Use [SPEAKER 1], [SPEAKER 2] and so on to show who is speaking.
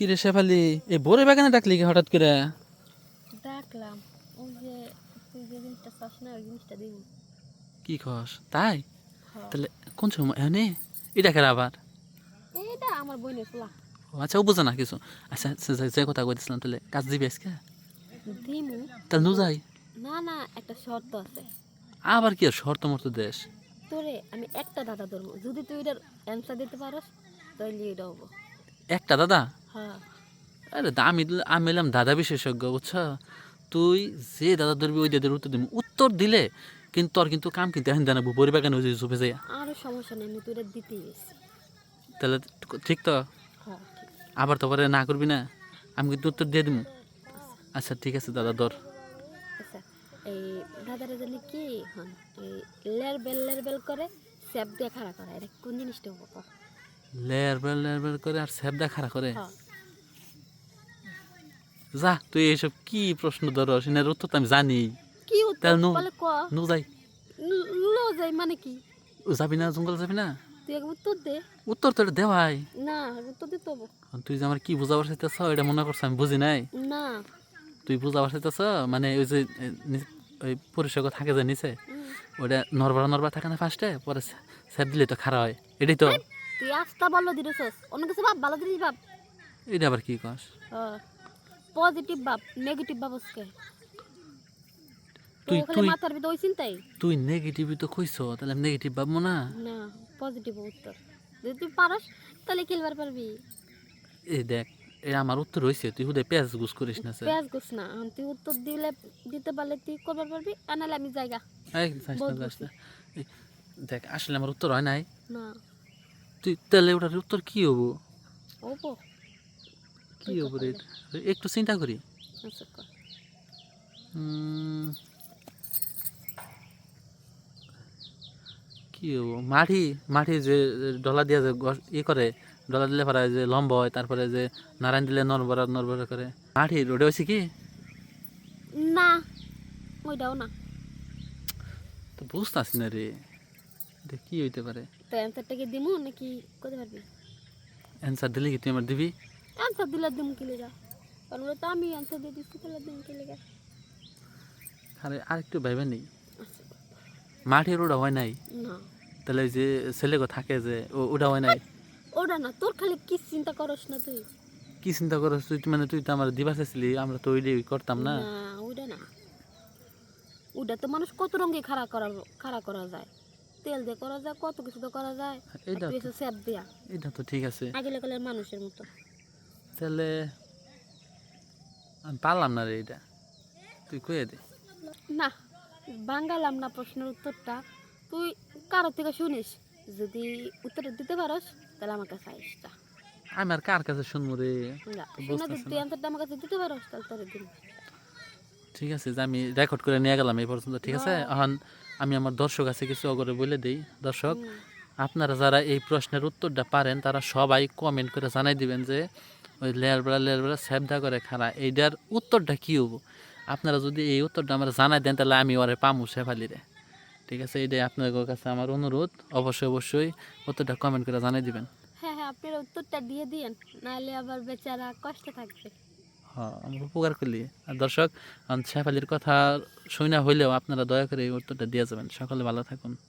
[SPEAKER 1] কি রে শেফালি এই বোরে বাগানে ডাকলি কি হঠাৎ করে?
[SPEAKER 2] ডাকলাম। ওই যে তুই যে জিনিসটা চাস না ওই জিনিসটা দিব।
[SPEAKER 1] কি কস? তাই। তাহলে কোন সময়? এনে এটা কেন আবার?
[SPEAKER 2] এইটা আমার বোনের পোলা।
[SPEAKER 1] ও আচ্ছা ও বোঝে না কিছু। আচ্ছা যে- কথা কইতেছিলাম তাহলে কাজ দিবি আজকে?
[SPEAKER 2] দিমু।
[SPEAKER 1] তাহলে নু যাই।
[SPEAKER 2] না না একটা শর্ত আছে।
[SPEAKER 1] আবার কি আর শর্ত মর্ত দেশ?
[SPEAKER 2] তোরে আমি একটা দাদা ধরবো। যদি তুই এটার অ্যান্সার দিতে পারস তাহলে এটা হব।
[SPEAKER 1] একটা দাদা? আরে দা- আমি আমি এলাম দাদা বিশেষজ্ঞ বুঝছ? তুই যে দাদা ধরবি ওই দাদার উত্তর দিবি। উত্তর দিলে কিন্তু তোর কিন্তু কাম কিন্তু এখন জানাব বরি বাগানে ওই যাই
[SPEAKER 2] আরও সমস্যা নেই তুই দিতেই
[SPEAKER 1] তাহলে ঠিক তো?
[SPEAKER 2] হ্যাঁ
[SPEAKER 1] আবার তো পরে না করবি না? আমি কিন্তু উত্তর দিয়ে দিব আচ্ছা ঠিক আছে দাদা ধর।
[SPEAKER 2] আচ্ছা এই দাদারা জানি কি হন এই লের বেল লের বেল করে স্যাপ দিয়ে খাড়া করা। এটা কোন জিনিসটা
[SPEAKER 1] বেল? বেল করে আর স্যাবদা খাড়া করে?
[SPEAKER 2] হ্যাঁ।
[SPEAKER 1] যা তুই এইসব কি প্রশ্ন ধরো সেনার উত্তর তো আমি জানি।
[SPEAKER 2] কি উত্তর?
[SPEAKER 1] তাহলে
[SPEAKER 2] বলে ক?
[SPEAKER 1] নু যাই।
[SPEAKER 2] যাই মানে কি?
[SPEAKER 1] যাবি না জঙ্গল যাবি না?
[SPEAKER 2] তুই এক উত্তর দে।
[SPEAKER 1] উত্তর তো এটা দেওয়াই
[SPEAKER 2] না উত্তর দিতে হব।
[SPEAKER 1] তুই যে আমার কি বুঝাবার চাইতেছ এটা মনে করছ আমি বুঝি নাই?
[SPEAKER 2] না।
[SPEAKER 1] তুই বুঝাবার চাইতেছ মানে ওই যে ওই পরিষেবা থাকে যে নিচে ওটা নরবরা নরবরা থাকে না ফার্স্টে পরে স্যাপ দিলে তো খারাপ হয়। এটাই তো।
[SPEAKER 2] তুই আস্তা দিতেছস। অন্য কিছু ভাব ভালো দিস ভাব।
[SPEAKER 1] এটা আবার কি কস?
[SPEAKER 2] পজিটিভ ভাব নেগেটিভ ভাব আজকে।
[SPEAKER 1] তুই
[SPEAKER 2] তুই মাথার ভিতর ওই চিন্তাই।
[SPEAKER 1] তুই নেগেটিভই তো কইছ তাহলে আমি নেগেটিভ ভাববো না?
[SPEAKER 2] না পজিটিভ উত্তর। যদি তুই পারস তাহলে খেলবার পারবি?
[SPEAKER 1] এই দেখ এ আমার উত্তর হয়েছে তুই হুদে পেঁয়াজ গুছ করিস না স্যার।
[SPEAKER 2] পেঁয়াজ গোস না এখন তুই উত্তর দিলে দিতে পারলে তুই করবার পারবি? আর নাহলে আমি জায়গা
[SPEAKER 1] এই দেখ আসলে আমার উত্তর হয় নাই।
[SPEAKER 2] না।
[SPEAKER 1] তুই তাহলে ওটার উত্তর কি হব?
[SPEAKER 2] ওপো
[SPEAKER 1] কি হব রে একটু চিন্তা করি। কি হব? মাটি মাটি যে ডলা দিয়া যে ই করে ডলা দিলে পরে যে লম্ব হয় তারপরে যে নারায়ণ দিলে নরবরা নরবরা করে। মাটি রোডে হয়েছে কি?
[SPEAKER 2] না ওইটাও না।
[SPEAKER 1] তো বুঝতেছি না রে এটা কি হইতে পারে?
[SPEAKER 2] তো অ্যান্সারটাকে দিমু নাকি করতে পারবি?
[SPEAKER 1] অ্যান্সার দিলে কি তুই আমার দিবি?
[SPEAKER 2] অ্যান্সার দিলে দিমু কি লেগা কারণ ওটা তো আমি অ্যান্সার দিয়ে দিচ্ছি তাহলে দিমু কি লেগা
[SPEAKER 1] আরে আরেকটু ভাইবে নেই। মাটির ওটা হয় নাই?
[SPEAKER 2] না।
[SPEAKER 1] তাহলে যে ছেলেগো থাকে যে ও ওটা হয় নাই?
[SPEAKER 2] ওটা না তোর খালি কি চিন্তা করস না তুই?
[SPEAKER 1] কি চিন্তা করছ তুই মানে তুই তো আমার দিবা চাইছিলি আমরা তো ওইটাই করতাম না।
[SPEAKER 2] না ওইটা না। ওটা তো মানুষ কত রঙে খাড়া করা খাড়া করা যায়। তেল দিয়ে করা যায় কত কিছু তো করা যায়।
[SPEAKER 1] এইটা
[SPEAKER 2] তুই দিয়া।
[SPEAKER 1] এটা তো ঠিক আছে।
[SPEAKER 2] আগেলে কালের মানুষের মতো।
[SPEAKER 1] তাহলে আমি পারলাম না রে এটা। তুই কয়ে দে।
[SPEAKER 2] না বাঙ্গালাম না প্রশ্নের উত্তরটা। তুই কারোর থেকে শুনিস? যদি উত্তরটা দিতে পারস তাহলে আমার কাছে আইস
[SPEAKER 1] আমি আর কার কাছে শুনব রে?
[SPEAKER 2] তুই অ্যান্সারটা আমার কাছে দিতে পারস তাহলে তোর দিন
[SPEAKER 1] ঠিক আছে যে আমি রেকর্ড করে নিয়ে গেলাম এই পর্যন্ত ঠিক আছে? এখন আমি আমার দর্শক আছে কিছু অগরে বলে দিই। দর্শক আপনারা যারা এই প্রশ্নের উত্তরটা পারেন তারা সবাই কমেন্ট করে জানাই দিবেন যে ওই লেয়ার বেড়া লেয়ার বেড়া স্যাবদা করে খারা এইটার উত্তরটা কী হব? আপনারা যদি এই উত্তরটা আমার জানাই দেন তাহলে আমি ওরে পামু শেফালিরে। ঠিক আছে? এটাই আপনাদের কাছে আমার অনুরোধ। অবশ্যই অবশ্যই উত্তরটা কমেন্ট করে জানাই দিবেন।
[SPEAKER 2] হ্যাঁ হ্যাঁ আপনার উত্তরটা দিয়ে দিয়েন। নাহলে আবার বেচারা কষ্টে থাকবে।
[SPEAKER 1] হ্যাঁ আমরা উপকার করলি। আর দর্শক শেফালির কথা শুনে হইলেও আপনারা দয়া করে এই উত্তরটা দিয়ে যাবেন। সকলে ভালো থাকুন।